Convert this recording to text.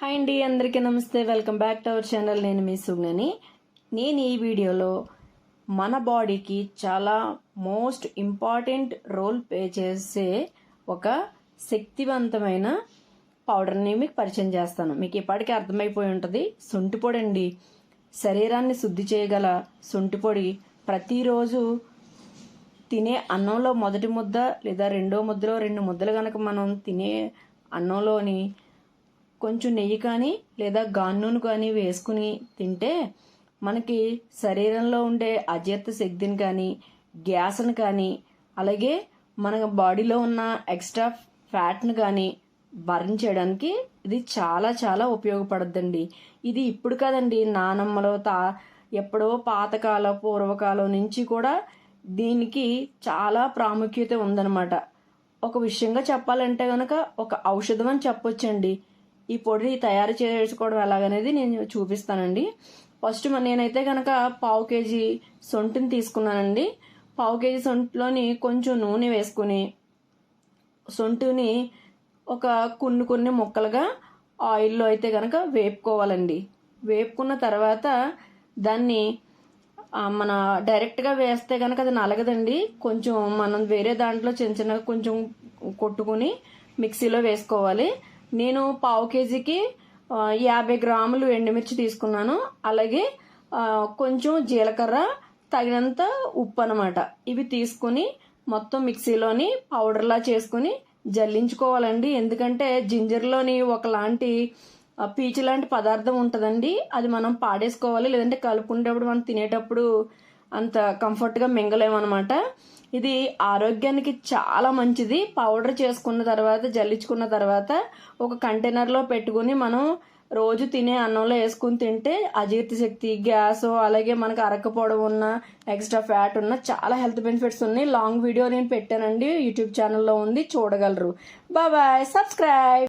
Hi అండి అందరికీ నమస్తే. Welcome back to our channel. నేను మీ సుగ్నని. నేను ఈ వీడియోలో మన బాడీకి చాలా మోస్ట్ ఇంపార్టెంట్ రోల్ ప్లే చేసే ఒక శక్తివంతమైన పౌడర్ని మీకు పరిచయం చేస్తాను. మీకు ఇప్పటికీ అర్థమైపోయి ఉంటుంది. సొంటి పొడి అండి. శరీరాన్ని శుద్ధి చేయగల సొంటి పొడి ప్రతిరోజు తినే అన్నంలో మొదటి ముద్ద లేదా రెండో ముద్దలో రెండు ముద్దలు కనుక మనం తినే అన్నంలోని కొంచెం నెయ్యి కానీ లేదా గాన్నూనె కానీ వేసుకుని తింటే మనకి శరీరంలో ఉండే అజీర్త శక్తిని కానీ గ్యాస్ని కానీ అలాగే మన బాడీలో ఉన్న ఎక్స్ట్రా ఫ్యాట్ని కానీ బర్న్ చేయడానికి ఇది చాలా చాలా ఉపయోగపడుద్దండి. ఇది ఇప్పుడు కాదండి. నానమ్మలో తా ఎప్పుడో పాతకాల పూర్వకాలం నుంచి కూడా దీనికి చాలా ప్రాముఖ్యత ఉందన్నమాట. ఒక విషయంగా చెప్పాలంటే గనక ఒక ఔషధం అని చెప్పొచ్చండి. ఈ పొడిని తయారు చేసుకోవడం ఎలాగనేది నేను చూపిస్తానండి. ఫస్ట్ నేనైతే కనుక పావు కేజీ సొంటిని తీసుకున్నానండి. పావు కేజీ సొంటిలోని కొంచెం నూనె వేసుకుని సొంటిని ఒక కొన్ని కొన్ని ముక్కలుగా ఆయిల్లో అయితే కనుక వేపుకోవాలండి. వేపుకున్న తర్వాత దాన్ని మన డైరెక్ట్గా వేస్తే కనుక అది నలగదండి. కొంచెం మనం వేరే దాంట్లో చిన్న చిన్నగా కొంచెం కొట్టుకుని మిక్సీలో వేసుకోవాలి. నేను పావు కేజీకి యాభై గ్రాములు ఎండుమిర్చి తీసుకున్నాను. అలాగే కొంచెం జీలకర్ర తగినంత ఉప్పు అనమాట ఇవి తీసుకుని మొత్తం మిక్సీలోని పౌడర్లా చేసుకుని జల్లించుకోవాలండి. ఎందుకంటే జింజర్లోని ఒకలాంటి పీచు లాంటి పదార్థం ఉంటుందండి. అది మనం పాడేసుకోవాలి. లేదంటే కలుపుకునేటప్పుడు మనం తినేటప్పుడు అంత కంఫర్ట్గా మింగలేమన్నమాట. ఇది ఆరోగ్యానికి చాలా మంచిది. పౌడర్ చేసుకున్న తర్వాత జల్లించుకున్న తర్వాత ఒక కంటైనర్లో పెట్టుకుని మనం రోజు తినే అన్నంలో వేసుకుని తింటే అజీర్తి శక్తి గ్యాస్ అలాగే మనకు అరకపోవడం ఉన్న ఎక్స్ట్రా ఫ్యాట్ ఉన్న చాలా హెల్త్ బెనిఫిట్స్ ఉన్నాయి. లాంగ్ వీడియో నేను పెట్టానండి. యూట్యూబ్ ఛానల్లో ఉంది. చూడగలరు. Bye subscribe